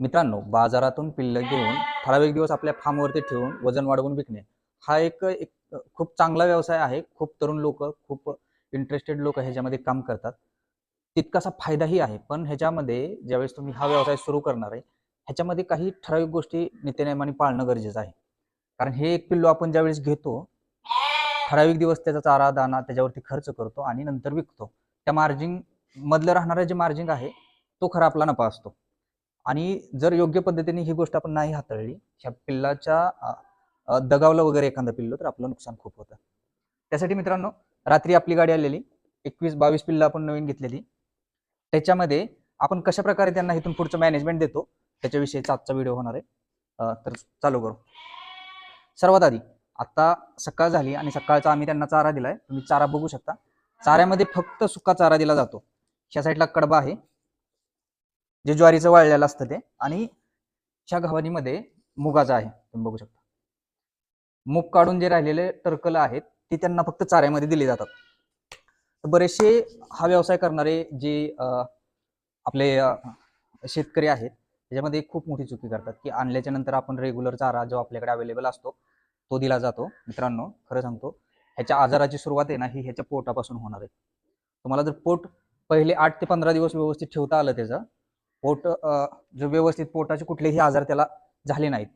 मित्रांनो बाजारातून पिल्लं घेऊन ठराविक दिवस आपल्या फार्मवरती ठेवून वजन वाढवून विकणे. हा एक एक खूप चांगला व्यवसाय आहे. खूप तरुण लोक खूप इंटरेस्टेड लोक ह्याच्यामध्ये काम करतात. तितकासा फायदाही आहे. पण ह्याच्यामध्ये ज्यावेळेस तुम्ही हा व्यवसाय सुरू करणार आहे ह्याच्यामध्ये काही ठराविक गोष्टी नित्यनियमाने पाळणं गरजेचं आहे. कारण हे एक पिल्लू आपण ज्यावेळेस घेतो ठराविक दिवस त्याचा चारा दाना त्याच्यावरती खर्च करतो आणि नंतर विकतो. त्या मार्जिन मधलं राहणारं जे मार्जिन आहे तो खरा आपला नफा असतो. आणि जर योग्य पद्धतीने ही गोष्ट आपण नाही हाताळली ह्या पिल्लाच्या दगावला दगावलं वगैरे एखादं पिल्लं तर आपलं नुकसान खूप होतं. त्यासाठी मित्रांनो रात्री आपली गाडी आलेली. एकवीस बावीस पिल्लं आपण नवीन घेतलेली. त्याच्यामध्ये आपण कशा प्रकारे त्यांना इथून पुढचं मॅनेजमेंट देतो त्याच्याविषयीचा आजचा व्हिडिओ होणार आहे. तर चालू करू. सर्वात आधी आता सकाळ झाली आणि सकाळचा आम्ही त्यांना चारा दिलाय. तुम्ही चारा बघू शकता. चाऱ्यामध्ये फक्त सुका चारा दिला जातो. ह्या साईडला कडबा आहे. जे ज्वारीचं वाळलेलं असतं ते आणि ह्या गव्हाणीमध्ये मुगाचं आहे. तुम्ही बघू शकता. मूग काढून जे राहिलेले टरकल आहेत ते त्यांना फक्त चाऱ्यामध्ये दिले जातात. बरेचसे हा व्यवसाय करणारे जे आपले शेतकरी आहेत त्याच्यामध्ये खूप मोठी चुकी करतात की आणल्याच्या नंतर आपण रेग्युलर चारा जो आपल्याकडे अवेलेबल असतो तो दिला जातो. मित्रांनो खरं सांगतो ह्याच्या आजाराची सुरुवात आहे ना ही ह्याच्या पोटापासून होणार आहे. तुम्हाला जर पोट पहिले आठ ते पंधरा दिवस व्यवस्थित ठेवता आलं त्याचं पोट जो व्यवस्थित पोटाचे कुठलेही आजार त्याला झाले नाहीत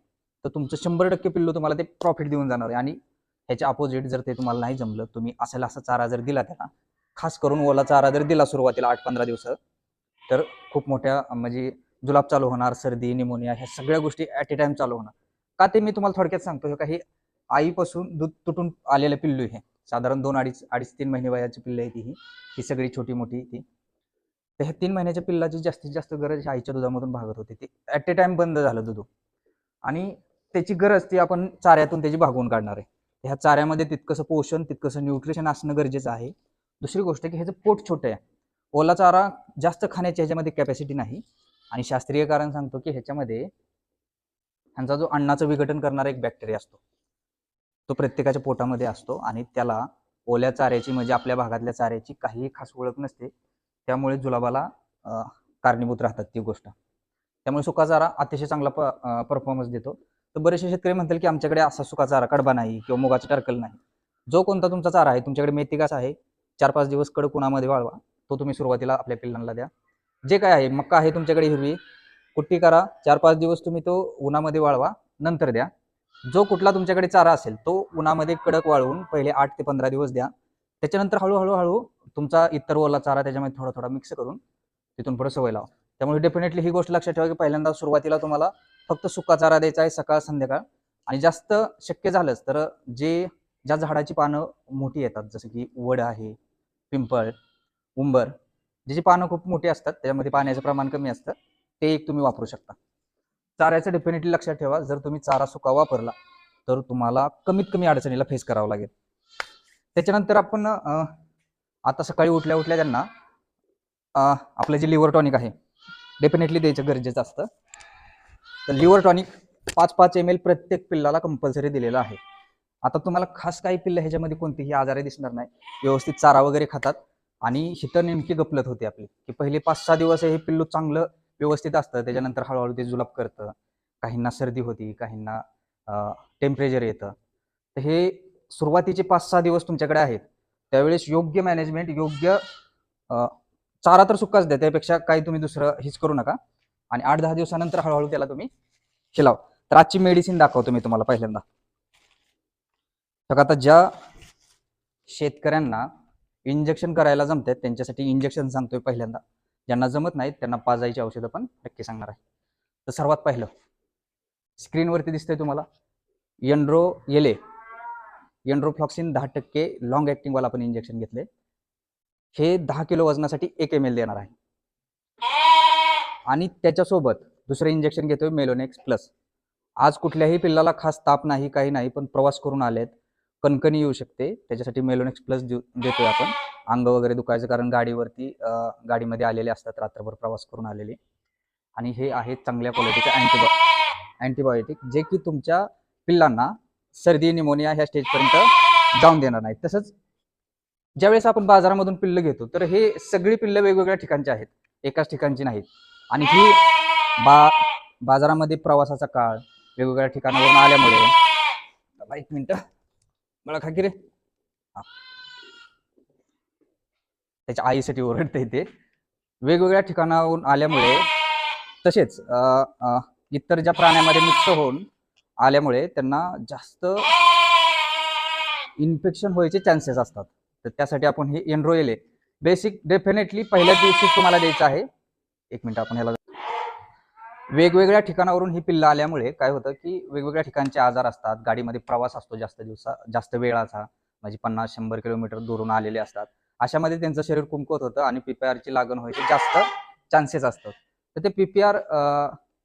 तर तुमचं शंभर टक्के पिल्लू तुम्हाला ते प्रॉफिट देऊन जाणार आहे. आणि ह्याच्या अपोजिट जर ते तुम्हाला नाही जमलं तुम्ही असायला असा चारा जर दिला त्याला खास करून ओला चारा जर दिला सुरुवातीला आठ पंधरा दिवस तर खूप मोठ्या म्हणजे जुलाब चालू होणार सर्दी निमोनिया ह्या सगळ्या गोष्टी ॲट ए टाइम चालू होणार. का ते मी तुम्हाला थोडक्यात सांगतो हे काही आईपासून दूध तुटून आलेलं पिल्लू हे साधारण दोन अडीच अडीच तीन महिने वयाची पिल्लं आहे ती ही. सगळी छोटी मोठी ती. तर ह्या तीन महिन्याच्या पिल्लाची जास्तीत जास्त गरज आईच्या दुधामधून भागत होती. ती ॲट ए टाइम बंद झालं दूध. आणि त्याची गरज ती आपण चाऱ्यातून त्याची भागवून काढणार आहे. ह्या चाऱ्यामध्ये तितकंसं पोषण तितकंसं न्यूट्रिशन असणं गरजेचं आहे. दुसरी गोष्ट की ह्याचं पोट छोटं आहे. ओला चारा जास्त खाण्याची ह्याच्यामध्ये कॅपॅसिटी नाही. आणि शास्त्रीय कारण सांगतो की ह्याच्यामध्ये ह्यांचा जो अन्नाचं विघटन करणारा एक बॅक्टेरिया असतो तो प्रत्येकाच्या पोटामध्ये असतो आणि त्याला ओल्या चाऱ्याची म्हणजे आपल्या भागातल्या चाऱ्याची काहीही खास ओळख नसते. त्यामुळे जुलाबाला कारणीभूत राहतात ती गोष्ट. त्यामुळे सुका चारा अतिशय चांगला परफॉर्मन्स देतो. तर बरेचसे शेतकरी म्हणतील की आमच्याकडे असा सुका चारा कडबा नाही किंवा मुगाचा टरकल नाही. जो कोणता तुमचा चारा आहे तुमच्याकडे मेथी आहे चार पाच दिवस कडक उन्हामध्ये वाळवा तो तुम्ही सुरुवातीला आपल्या पिल्लांना द्या. जे काय आहे मक्का आहे तुमच्याकडे हिरवी कुट्टी करा चार पाच दिवस तुम्ही तो उन्हामध्ये वाळवा नंतर द्या. जो कुठला तुमच्याकडे चारा असेल तो उन्हामध्ये कडक वाळवून पहिले आठ ते पंधरा दिवस द्या. त्याच्यानंतर हळूहळू हळू तुमचा इतर ओला चारा त्याच्यामध्ये थोडा थोडा मिक्स करून तिथून पुढे सवय लावा. त्यामुळे डेफिनेटली ही गोष्ट लक्षात ठेवा की पहिल्यांदा सुरुवातीला तुम्हाला फक्त सुका चारा द्यायचा आहे सकाळ संध्याकाळ. आणि जास्त शक्य झालंच तर जे ज्या झाडाची पानं मोठी येतात जसं की वड आहे पिंपळ उंबर ज्याची पानं खूप मोठी असतात त्याच्यामध्ये पाण्याचं प्रमाण कमी असतं ते एक तुम्ही वापरू शकता. चाऱ्याचं डेफिनेटली लक्षात ठेवा. जर तुम्ही चारा सुका वापरला तर तुम्हाला कमीत कमी अडचणीला फेस करावं लागेल. त्याच्यानंतर आपण आता सकाळी उठल्या उठल्या त्यांना आपलं जे लिव्हर टॉनिक आहे डेफिनेटली द्यायचं गरजेचं असतं. तर लिव्हर टॉनिक पाच पाच एम एल प्रत्येक पिल्लाला कंपल्सरी दिलेलं आहे. आता तुम्हाला खास काही पिल्लं ह्याच्यामध्ये कोणतीही आजारी दिसणार नाही. व्यवस्थित चारा वगैरे खातात आणि हिथं नेमकी गपलत होती आपली. की पहिले पाच सहा दिवस हे पिल्लू चांगलं व्यवस्थित असतं. त्याच्यानंतर हळूहळू ते जुलाब करतं. काहींना सर्दी होती काहींना टेम्परेचर येतं. तर हे सुरुवातीचे पाच सहा दिवस तुमच्याकडे आहेत. त्यावेळेस योग्य मॅनेजमेंट योग्य चारा तर सुक्काच द्या. त्यापेक्षा काही तुम्ही दुसरं हेच करू नका. आणि आठ दहा दिवसानंतर हळूहळू त्याला तुम्ही खिलाव. तर आजची मेडिसिन दाखवतो मी तुम्हाला पहिल्यांदा. तर आता ज्या शेतकऱ्यांना इंजेक्शन करायला जमतात त्यांच्यासाठी इंजेक्शन सांगतोय पहिल्यांदा. ज्यांना जमत नाहीत त्यांना पाजायची औषधं पण नक्की सांगणार आहे. तर सर्वात पहिलं स्क्रीनवरती दिसतंय तुम्हाला. यंड्रो येले एन्ड्रोफ्लॉक्सिन दहा टक्के लॉंग ॲक्टिंगवाला आपण इंजेक्शन घेतले. हे दहा किलो वजनासाठी एक एम एल देणार आहे. आणि त्याच्यासोबत दुसरं इंजेक्शन घेतोय मेलोनेक्स प्लस आज कुठल्याही पिल्लाला खास ताप नाही काही नाही पण प्रवास करून आलेत. कणकणी येऊ शकते. त्याच्यासाठी मेलोनेक्स प्लस देऊ देतोय आपण. अंग वगैरे दुखायचं कारण गाडीवरती गाडीमध्ये आलेले असतात. रात्रभर प्रवास करून आलेले. आणि हे आहे चांगल्या क्वालिटीचे अँटीबॉ अँटीबायोटिक जे की तुमच्या पिल्लांना सर्दी निमोनिया ह्या स्टेजपर्यंत जाऊन देणार नाही. तसंच ज्यावेळेस आपण बाजारामधून पिल्लं घेतो तर हे सगळी पिल्लं वेगवेगळ्या ठिकाणची आहेत. एकाच ठिकाणची नाहीत. आणि ही बा बाजारामध्ये प्रवासाचा काळ वेगवेगळ्या ठिकाणावरून आल्यामुळे एक मिनिट. मला खाकी रे. त्याच्या आईसाठी ओरडते ते. वेगवेगळ्या ठिकाणाहून आल्यामुळे तसेच इतर ज्या प्राण्यामध्ये मिक्स होऊन आल्यामुळे त्यांना जास्त इन्फेक्शन व्हायचे चान्सेस असतात. तर त्यासाठी आपण हे एनरोयल आहे बेसिक डेफिनेटली पहिल्या दिवशी तुम्हाला द्यायचं आहे. एक मिनिट आपण ह्याला वेगवेगळ्या ठिकाणावरून ही पिल्लं आल्यामुळे काय होतं की वेगवेगळ्या ठिकाणचे आजार असतात. गाडीमध्ये प्रवास असतो जास्त दिवसा जास्त वेळाचा. म्हणजे पन्नास शंभर किलोमीटर दुरून आलेले असतात. अशामध्ये त्यांचं शरीर कुमकवत होतं आणि पीपीआरची लागण व्हायचे जास्त चान्सेस असतात. तर ते पीपीआर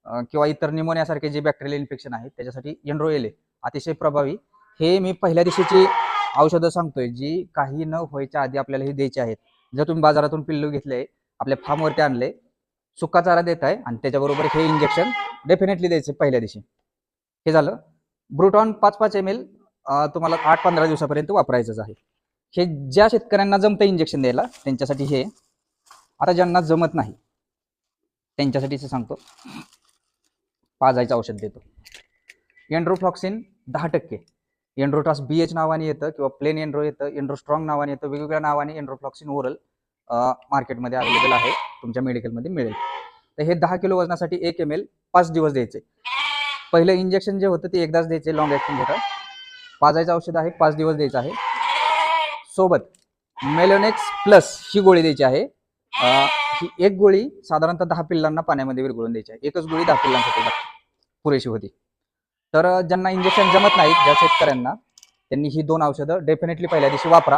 किंवा इतर निमोनियासारखे जे बॅक्टेरियल इन्फेक्शन आहेत त्याच्यासाठी एनरोएल अतिशय प्रभावी. हे मी पहिल्या दिवशीची औषधं सांगतोय जी काही न व्हायच्या आधी आपल्याला हे द्यायची आहेत. जर तुम्ही बाजारातून पिल्लू घेतले आपल्या फार्मवरती आणले सुका चारा देत आहे आणि त्याच्याबरोबर हे इंजेक्शन डेफिनेटली द्यायचे पहिल्या दिवशी. हे झालं. ब्रुटॉन पाच पाच एम एल तुम्हाला आठ पंधरा दिवसापर्यंत वापरायचंच आहे. हे ज्या शेतकऱ्यांना जमतं इंजेक्शन द्यायला त्यांच्यासाठी हे. आता ज्यांना जमत नाही त्यांच्यासाठीच सांगतो. पाजायचं औषध देतो. एन्ड्रोफ्लॉक्सिन दहा टक्के. एन्ड्रोटॉस बी एच नावाने येतं किंवा प्लेन एन्ड्रो येतं एन्ड्रो स्ट्रॉंग नावाने येतं वेगवेगळ्या नावाने एन्ड्रोफ्लॉक्सिन ओरल मार्केटमध्ये अवेलेबल आहे तुमच्या मेडिकलमध्ये मिळेल. तर हे दहा किलो वजनासाठी एक एम एल पाच दिवस द्यायचे. पहिलं इंजेक्शन जे होतं ते एकदाच द्यायचे लॉंग ॲक्टिंग होतं पाजायचं औषध आहे पाच दिवस द्यायचं आहे. सोबत मेलोनेक्स प्लस ही गोळी द्यायची आहे. ही एक गोळी साधारणतः दहा पिल्लांना पाण्यामध्ये विरघळून द्यायची आहे. एकच गोळी दहा पिल्लांसाठी पुरेशी होती. तर ज्यांना इंजेक्शन जमत नाहीत ज्या शेतकऱ्यांना त्यांनी ही दोन औषधं डेफिनेटली पहिल्या दिवशी वापरा.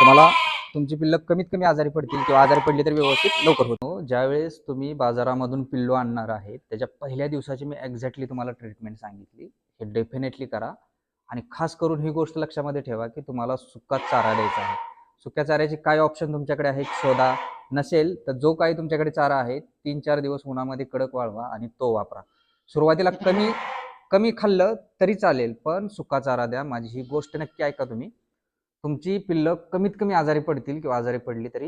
तुम्हाला तुमची पिल्लं कमीत कमी आजारी पडतील किंवा आजारी पडली तर व्यवस्थित लवकर होतो हो, ज्यावेळेस तुम्ही बाजारामधून पिल्लू आणणार आहे त्याच्या पहिल्या दिवसाची मी एक्झॅक्टली तुम्हाला ट्रीटमेंट सांगितली. हे डेफिनेटली करा. आणि खास करून ही गोष्ट लक्षामध्ये ठेवा की तुम्हाला सुका चारा द्यायचा आहे. सुक्या चाऱ्याचे काय ऑप्शन तुमच्याकडे आहे? शोधा. नसेल तर जो काही तुमच्याकडे चारा आहे तीन चार दिवस उन्हामध्ये कडक वाळवा आणि तो वापरा. सुरुवातीला कमी कमी खाल्लं तरी चालेल पण सुका चारा द्या. माझी ही गोष्ट नक्की ऐका तुम्ही. तुमची पिल्लं कमीत कमी आजारी पडतील किंवा आजारी पडली तरी